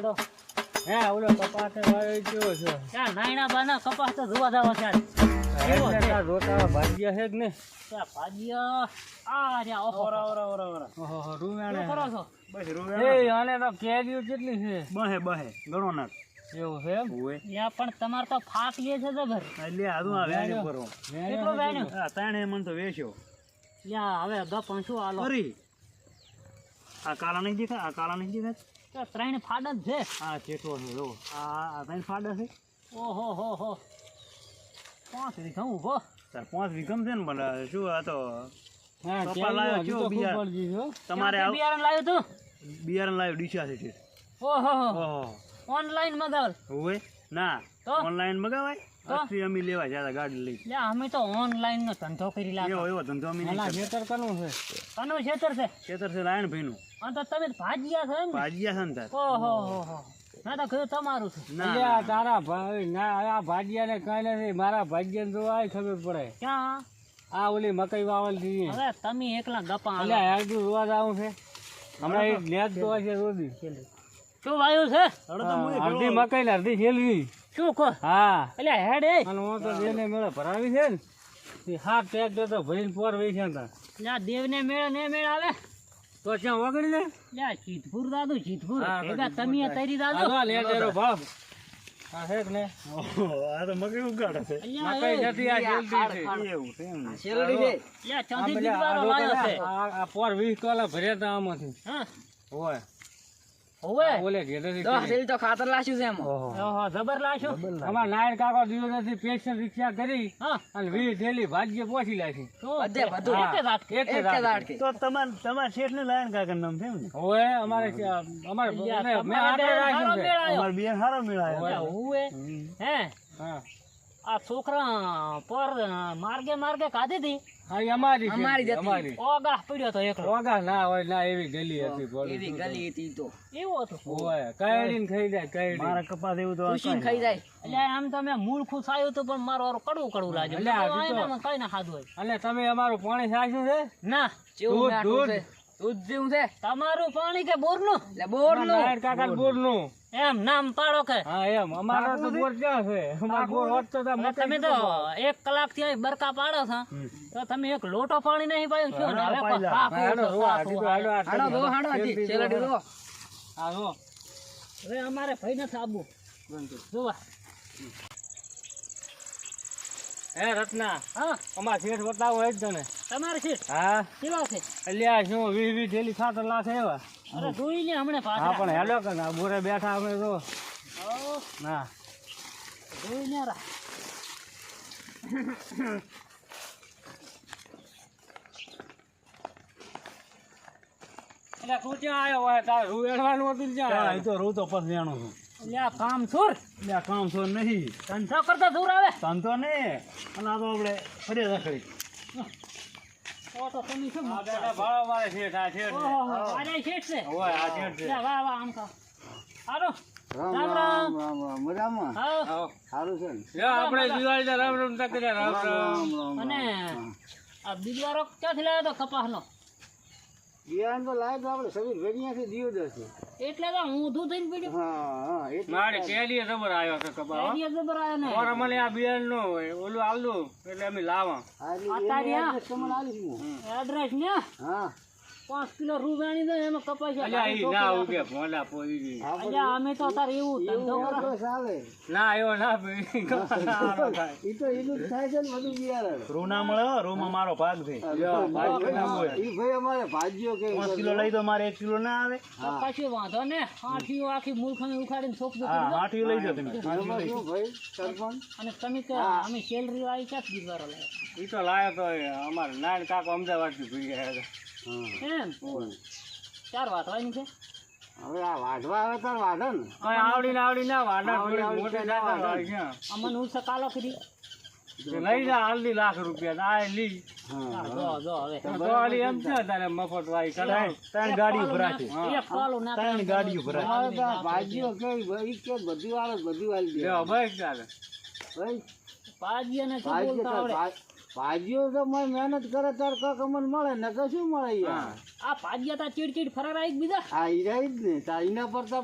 હેડો હે ઓલો કપાસ વાયો કેવો છે? ત્યાં નાયણા બાના કપાસ તો જોવા જાવ છે કેવો એટલે છે? ને ત્યાં ભાજીયા આ રહ્યા ઓહો. ઓરા ઓરા ઓરા ઓરા ઓહો રૂવાણે. કરો છો? બસ એ આને તો કેરીઓ કેટલી છે? બહે બહે ગણો નાખ. એવું છે એમ? ત્યાં પણ તમાર તો ફાક લે છે જબર એટલે આદુ આ વેણ્યો. કરો કેટલો વેણ્યો? હા તાણે મન તો વેચ્યો. યા હવે ગપણ શું આલો? અરે આ કાળા નહીં દેખાય? આ કાળા નહીં દેખાય? તો ત્રણ ફાડા છે. હા ચેટો છે જો. આ ત્રણ ફાડા છે. ઓહો હો હો. પાંચ વીઘા ઊભો સર પાંચ વીઘમ છે ને મને શું આ તો તમારે બિયારણ લાવ્યો તો બિયારણ? લાવ્યું તું? બિયારણ લાવ્યો ડીશા છે. ઓહો ઓનલાઈન મગાવ. હોય ના તો? ઓનલાઈન મગાવાય? તો? અમે લેવા જ્યાં ગાડી લઈ લે અમે તો ઓનલાઈન નો ધંધો કરી લાગ્યો એવો એવો ધંધો અમે નહીં કરતા. ખેતર કનું છે? કનું છેતર છે? ખેતર છે લાયણ ભાઈનું અને તો તમે ભાજીયા છો એમ ને? ભાજીયા છે ને તાર. ઓહો હો હો. ના તો કયું તમારું છે. ના, એટલે આ ના. તારા ભાઈ ના આ ભાજીયાને કાંઈ નથી. મારા ભાગ્યાને તો આ ખબર પડે. ક્યાં? આ ઓલી મકઈ વાવલથી હવે તમે એકલા ગપા એટલે હાલો. હેરતું રોવા જવું છે. હમણાં એક નેટ જોવા છે રોજી શું વાયુ છે? તો અડધી. મકઈ ને અડધી છેલવી શું કહો? હા. એટલે હેડ એ. અને હું તો જેને મેળે ભરાવી છે ને. હાથ ટ્રેક્ટર તો ભરીને પોર વહી છે તા દેવને મેળ ને મેળ આવે. તો ત્યાં વગડી લે લે જીતપુર દાદુ જીતપુર. ભેગા તમે તરી દાદુ. જો લે તેરો બાપ આ છે ને? આ તો મગજ ઉગાડે છે. અલ્યા મકઈ આ છેલતી છે. એવું છે એમ ને. લે ચાંદી દીવારો લાયો છે. આ આ પોર વીસ ટોલા ભર્યા હતા આમાંથી. હા. હોય. ઓલે ઘેરેથી કરી. ઓહો. ઓહો જબર લાશો અમાર નાયર કાકો દિવસથી સ્પેશિયલ રિક્ષા કરી અને વીસ થેલી ભાગ્ય પહોંચી લાગી તો બધે બધું. એક જ એક જ તો તમાર તમાર શેઠ ને લાયણ કાકા નામ છે ને? હવે અમારે અમારે મેં રાખ્યું છે. બિયાર હારો મેળાયો. અલ્યા, હે? હા. આ છોકરા પર માર્ગે માર્ગે કાઢી હતી હા, અમારી અમારી જ હતી. ઓગા પડ્યો તો એકલો. ઓગા ના હોય ના એવી ગલી હતી બોલો. એવી ગલી હતી તો. એવું હતું. હોય કઈડીને ખાઈ જાય કઈડી. મારા કપાસ એવું તો આ ખાઈ જાય. એટલે આમ તમે મૂળ ખુશ આવ્યું હતું પણ મારો હારું કડવું કડવું લાગ્યું. એટલે તો- કઈ ના ખાધું હોય. અને તમે અમારું પાણી સાચું છે? ના જેવું દૂધ, નાટું દૂધ. જેવું છે. તમારું પાણી કે બોરનું? એટલે બોરનું. કાકા બોરનું. એમ નામ પાડો કે. હા એમ. અમારો તો બોર ક્યાં છે? અમારો બોર હોત તો તો તમે તો એક કલાકથી બરકા પાડો છો. તો તમે એક લોટો પાણી નહીં પાયું ને? હવે હાડો હાડો હા. હવે અમારે ભાઈ નથી જોવા. હે રત્ના. હા? અમાર શેઠ બતાવો જ તને. તમારે છે હા. કેવા છે? અલ્યા શું વીસ વી થેલી ખાતર એવા? અરે જોઈ લે હમણે હા પણ હેલો કે ના બોરે બેઠા અમે તો. ના. જોઈ લે રા. એટલે તું ક્યાં આવ્યો હોય? તારે રૂ એડવાનું હતું ક્યાં? હા, એ આવ્યો? તો રહું તો પછી છું. આ કામ સુર લ્યા કામ સુર નહીં. ધંધો કરતા દૂર આવે. ધંધો ને અને આ તો આપણે ફરી રાખડી. તો ક્યાંથી લાવ્યો શું આ મૂકતા બેટા ભાવ મારે શેઠ આ શેઠ છે. ઓહો આરે શેઠ છે. હોય આ શેઠ છે. લે, વાહ વાહ આમ કા હાલો. રામ રામ મજામાં? આવો. આવો. સારું છે આપણે દિવાળી ના રામ રામ તા કર્યા રામ રામ અને આ બીજવારો ક્યાંથી લાવ્યો આપડે શરીર ભેગી દીયો તો એટલે તો હું ઊંધું થઈને પડ્યો. હા મારે કેલી ખબર આવ્યો છે જબર ને ઓર મને આ બિયારણ નો હોય ઓલું આલું એટલે અમે લાવા. આ તારી આ. તમને આલીશ એડ્રેસ ને? હા. પાંચ કિલો રૂ વેણી દે એમાં કપાસ છે. ના ઉગે ભોલા પોઈ અલ્યા અમે તો તાર એવું ધંધો કરો ચાલે ના એવો ના. ઈ તો એનું જ થાય છે ને બધું બિયારણ. રૂ ના મળે રૂમાં મારો ભાગ છે. ભાઈ ઈ ભાઈ અમારે ભાજીઓ કે પાંચ કિલો લઈ તો મારે એક કિલો ના આવે. કશું વાંધો ને આઠીઓ આખી મૂર્ખામી ઉખાડીને હા કીધું. લઈ જાઓ તમે. ભાઈ સરપંચ? અને તમે કે અમે સેલરી વાળી ક્યાં બીજવારો લાવ્યો? ઈ તો લાયો તો અમારે નાન કાકો અમદાવાદથી ભઈ ગયા હતા. એમ? ચાર વાટવાની છે? હવે આ વાઢવા આવે તાર વાઢે ને. કઈ આવડી ને આવડી ના વાડા આવડી થોડી આવડી મોટી ના ના વાડા. વાળી ક્યાં? અમને ઉલસે કાલો કરી લઈ જા હાલની લાખ રૂપિયા આ લી. હા, જો જો હવે. તો આલી એમ છે તારે મફત વાળી કરાય ત્રણ ગાડીઓ ભરાશે એક પાલું ના ત્રણ ગાડીઓ ભરાશે ભાજીઓ કેવી ભાઈ કે બધું આવે બધું ભાઈ ચાલે. ભાજી શું ભાજીઓ તો મને મહેનત કરે તાર કાક અમને મળે ને કશું મળે યાર? આ પાજીયા તા ચીડ ચીડ ફરાર આવી બીજા. આ હીરા જ ને. તાર એના પર તો